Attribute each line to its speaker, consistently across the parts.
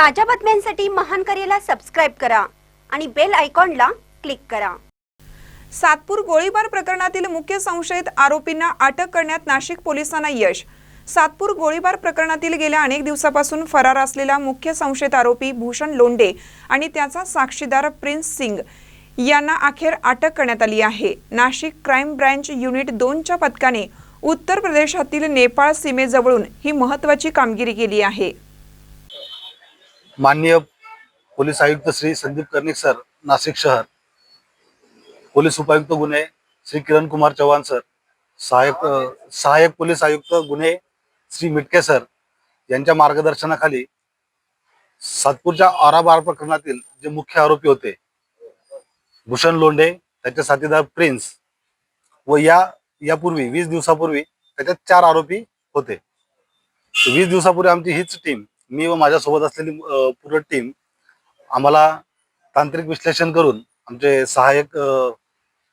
Speaker 1: ताज्या बातम्यांसाठी महान करेला सबस्क्राईब करा आणि बेल आयकॉनला क्लिक करा.
Speaker 2: सातपूर गोळीबार प्रकरणातील मुख्य संशयित आरोपींना अटक करण्यात नाशिक पोलिसांना यश. सातपूर गोळीबार प्रकरणातील गेल्या अनेक दिवसापासून फरार असलेला मुख्य संशयित आरोपी भूषण लोंडे आणि त्याचा साक्षीदार प्रिन्स सिंग यांना अखेर अटक करण्यात आली आहे. नाशिक क्राईम ब्रँच युनिट दोनच्या पथकाने उत्तर प्रदेशातील नेपाळ सीमेजवळून ही महत्त्वाची कामगिरी केली आहे.
Speaker 3: माननीय पोलीस आयुक्त श्री संदीप कर्णिक सर नाशिक शहर. पोलीस उपायुक्त गुन्हे श्री किरण कुमार चव्हाण सर. सहाय्यक सहायक सहाय्यक पोलीस आयुक्त गुन्हे श्री मिटके सर यांच्या मार्गदर्शनाखाली सातपूरच्या आराबार प्रकरणातील जे मुख्य आरोपी होते भूषण लोंढे त्याचे साथीदार प्रिन्स व या यापूर्वी वीस दिवसापूर्वी त्याच्यात चार आरोपी होते. वीस दिवसापूर्वी आमची हीच टीम मी व माझ्यासोबत असलेली पूर्ण टीम आम्हाला तांत्रिक विश्लेषण करून आमचे सहाय्यक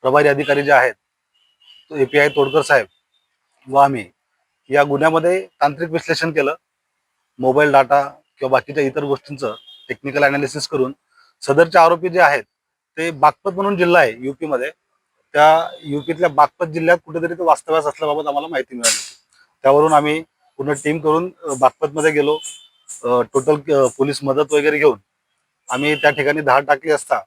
Speaker 3: प्रभारी अधिकारी जे आहेत ए पी आय तोडकर साहेब व आम्ही या गुन्ह्यामध्ये तांत्रिक विश्लेषण केलं. मोबाईल डाटा किंवा बाकीच्या इतर गोष्टींचं टेक्निकल अनालिसिस करून सदरचे आरोपी जे आहेत ते बागपत म्हणून जिल्हा आहे युपीमध्ये त्या युपीतल्या बागपत जिल्ह्यात कुठेतरी ते वास्तव्यास असल्याबाबत आम्हाला माहिती मिळाली. त्यावरून आम्ही पूर्ण टीम करून बागपतमध्ये गेलो. टोटल पोलीस मदत वगैरे घेऊन आम्ही त्या ठिकाणी धाड टाकली असता.